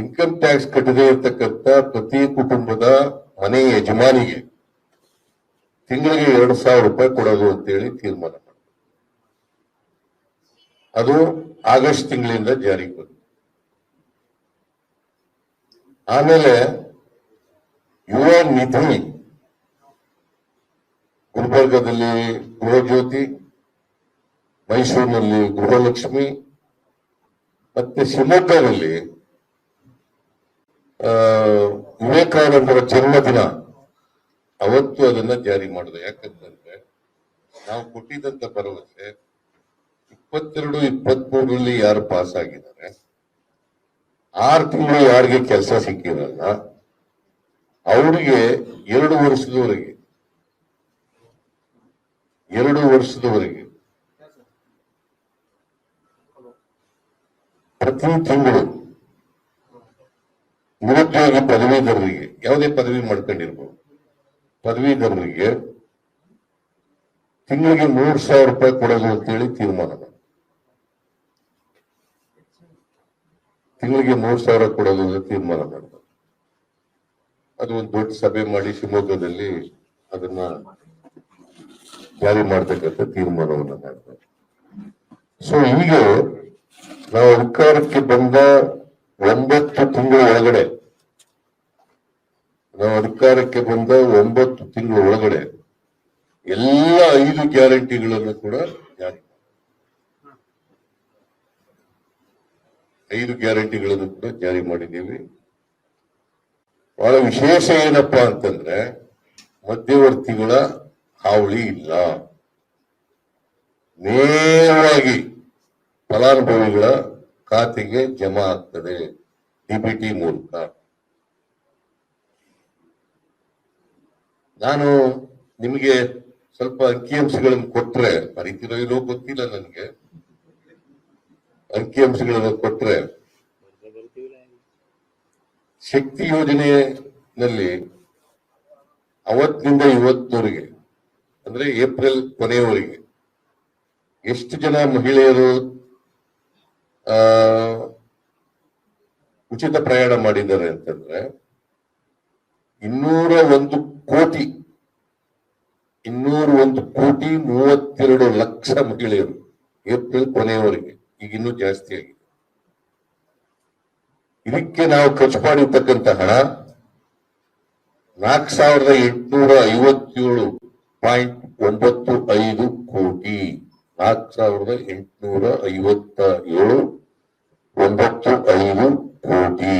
Income tax ಕಟ್ಟದೇ ಇರತಕ್ಕಂತ ಪ್ರತಿ ಕುಟುಂಬದ ಮನೆ ಯಜಮಾನಿಗೆ ತಿಂಗಳಿಗೆ ಎರಡು ಸಾವಿರ ರೂಪಾಯಿ ಕೊಡೋದು ಅಂತೇಳಿ ತೀರ್ಮಾನ ಅದು ಆಗಸ್ಟ್ ತಿಂಗಳಿಂದ ಜಾರಿಗೆ ಬಂತು. ಆಮೇಲೆ ಯುವ ನಿಧಿ ಗುಲ್ಬರ್ಗದಲ್ಲಿ ಗೃಹಜ್ಯೋತಿ, ಮೈಸೂರಿನಲ್ಲಿ ಗೃಹಲಕ್ಷ್ಮಿ, ಮತ್ತೆ ಶಿವಮೊಗ್ಗದಲ್ಲಿ ವಿವೇಕಾನಂದರ ಜನ್ಮದಿನ ಅವತ್ತು ಅದನ್ನ ಜಾರಿ ಮಾಡಿದೆ. ಯಾಕಂತಂದ್ರೆ ನಾವು ಕೊಟ್ಟಿದ್ದಂತ ಭರವಸೆ ಇಪ್ಪತ್ತೆರಡು, ಇಪ್ಪತ್ಮೂರರಲ್ಲಿ ಯಾರು ಪಾಸ್ ಆಗಿದ್ದಾರೆ, ಆರು ತಿಂಗಳು ಯಾರಿಗೆ ಕೆಲಸ ಸಿಕ್ಕಿರಲ್ಲ, ಅವರಿಗೆ ಎರಡು ವರ್ಷದವರೆಗೆ ಎರಡು ವರ್ಷದವರೆಗೆ ಪ್ರತಿ ತಿಂಗಳು ನಿರುದ್ಯೋಗಿ ಪದವೀಧರರಿಗೆ, ಯಾವುದೇ ಪದವಿ ಮಾಡ್ಕೊಂಡಿರ್ಬೋದು. ಪದವೀಧರರಿಗೆ ತಿಂಗಳಿಗೆ ಮೂರ್ ಸಾವಿರ ರೂಪಾಯಿ ಕೊಡೋದು ಅಂತೇಳಿ ತೀರ್ಮಾನ ತಿಂಗಳಿಗೆ ಮೂರ್ ಸಾವಿರ ಕೊಡೋದು ಅಂತ ತೀರ್ಮಾನ ಮಾಡಿದ್ರು ಅದು ಒಂದು ದೊಡ್ಡ ಸಭೆ ಮಾಡಿ ಶಿವಮೊಗ್ಗದಲ್ಲಿ ಅದನ್ನ ಜಾರಿ ಮಾಡ್ತಕ್ಕಂಥ ತೀರ್ಮಾನವನ್ನ ಮಾಡ್ತಾರೆ ಸೊ ಈಗ ನಾವು ಅಧಿಕಾರಕ್ಕೆ ಬಂದ ಒಂಬತ್ತು ತಿಂಗಳ ಒಳಗಡೆ ನಾವು ಅಧಿಕಾರಕ್ಕೆ ಬಂದ ಒಂಬತ್ತು ತಿಂಗಳ ಒಳಗಡೆ ಎಲ್ಲ ಐದು ಗ್ಯಾರಂಟಿಗಳನ್ನು ಕೂಡ ಜಾರಿ. ಐದು ಗ್ಯಾರಂಟಿಗಳನ್ನು ಕೂಡ ಜಾರಿ ಮಾಡಿದ್ದೀವಿ ಬಹಳ ವಿಶೇಷ ಏನಪ್ಪಾ ಅಂತಂದ್ರೆ ಮಧ್ಯವರ್ತಿಗಳ ಹಾವಳಿ ಇಲ್ಲ ನೇರವಾಗಿ ಫಲಾನುಭವಿಗಳ ಖಾತೆಗೆ ಜಮಾ ಆಗ್ತದೆ ಡಿಬಿಟಿ ಮೂಲಕ. ನಾನು ನಿಮಗೆ ಸ್ವಲ್ಪ ಅಂಕಿಅಂಶಗಳನ್ನು ಕೊಟ್ರೆ, ಬರೀತಿರೋ ಇರೋ ಗೊತ್ತಿಲ್ಲ ನನಗೆ. ಅಂಕಿಅಂಶಗಳನ್ನು ಕೊಟ್ರೆ, ಶಕ್ತಿ ಯೋಜನೆಯಲ್ಲಿ ಅವತ್ತಿನಿಂದ ಇವತ್ತಿನವರೆಗೆ ಅಂದ್ರೆ ಏಪ್ರಿಲ್ ಕೊನೆಯವರೆಗೆ, ಎಷ್ಟು ಜನ ಮಹಿಳೆಯರು ಉಚಿತ ಪ್ರಯಾಣ ಮಾಡಿದ್ದಾರೆ ಅಂತಂದ್ರೆ ಇನ್ನೂರ ಒಂದು ಕೋಟಿ, ಇನ್ನೂರ ಒಂದು ಕೋಟಿ ಮೂವತ್ತೆರಡು ಲಕ್ಷ ಮಹಿಳೆಯರು ಏಪ್ರಿಲ್ ಕೊನೆಯವರೆಗೆ, ಈಗ ಇನ್ನೂ ಜಾಸ್ತಿ ಆಗಿದೆ. ಇದಕ್ಕೆ ನಾವು ಖರ್ಚು ಮಾಡಿರ್ತಕ್ಕಂತ ಹಣ ನಾಲ್ಕು ಸಾವಿರದ ಎಂಟುನೂರ ಐವತ್ತೇಳು ಪಾಯಿಂಟ್ ಒಂಬತ್ತು ಐದು ಕೋಟಿ, ನಾಲ್ಕು ಸಾವಿರದ ಎಂಟುನೂರ ಐವತ್ತ ಏಳು, ಒಂಬತ್ತು ಐದು ಕೋಟಿ